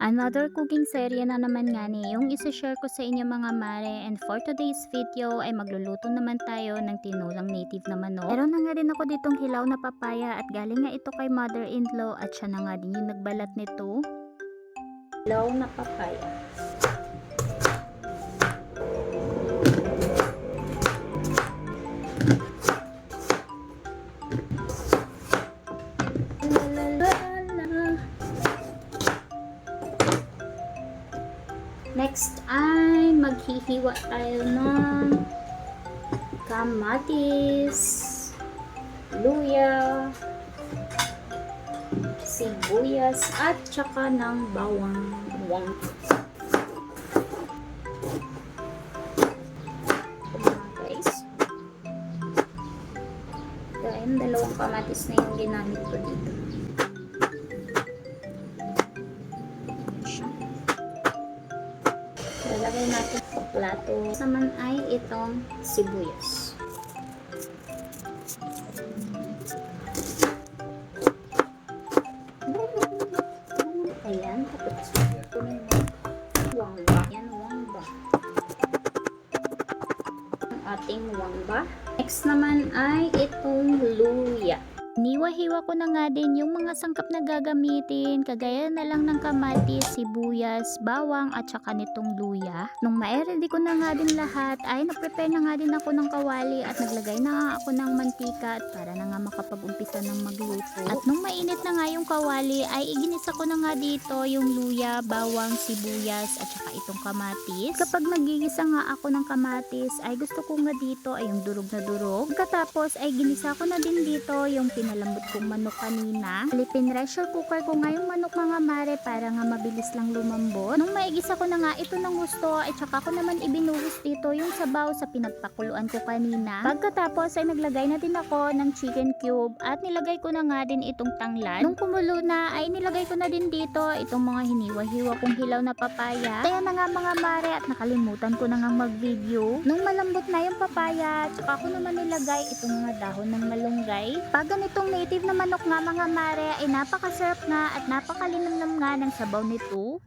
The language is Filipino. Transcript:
Another cooking serye na naman nga ni yung isi-share ko sa inyo mga mare and for today's video ay magluluto naman tayo ng tinulang native na manok. Meron na nga din ako ditong hilaw na papaya at galing nga ito kay mother-in-law at siya na nga din yung nagbalat nito. Hilaw na papaya. Next ay maghihiwa tayo ng kamatis, luya, sibuyas, at saka ng bawang mga guys. Dahil dalawang kamatis na yung ginamit ko dito. Lalagay natin sa plato. Saman ay itong sibuyas. Ayan, tapos wangba. Yan, wangba. Ang ating wangba. Next naman ay itong luya. Niwa-hiwa ko na nga din yung mga sangkap na gagamitin, kagaya na lang ng kamatis, sibuyas, bawang at saka nitong luya. Nung ma-ready ko na nga din lahat, ay na-prepare na nga din ako ng kawali at naglagay na nga ako ng mantika at para na nga makapag-umpisa ng magluto. At nung mainit na nga yung kawali, ay iginisa ko na nga dito yung luya, bawang, sibuyas at saka itong kamatis. Kapag nagigisa nga ako ng kamatis, ay gusto ko nga dito ay yung durog na durog. Katapos ay ginisa ko na din dito yung pinalambot kong manok kanina. Alipin pressure cooker ko nga yung manok mga mare para nga mabilis lang lumambot. Nung maigisa ko na nga ito ng gusto ay tsaka ko naman ibinuhos dito yung sabaw sa pinagpakuluan ko kanina. Pagkatapos ay naglagay na din ako ng chicken cube at nilagay ko na nga din itong tanglad. Nung kumulo na ay nilagay ko na din dito itong mga hiniwa-hiwa kong hilaw na papaya. Kaya na nga mga mare at nakalimutan ko na nga mag-video. Nung malambot na yung papaya, tsaka ko naman nilagay itong mga dahon ng malunggay. Pag ganitong native na manok nga mga mare ay napakasarap nga at napakalinamnam nga ng sabaw nito.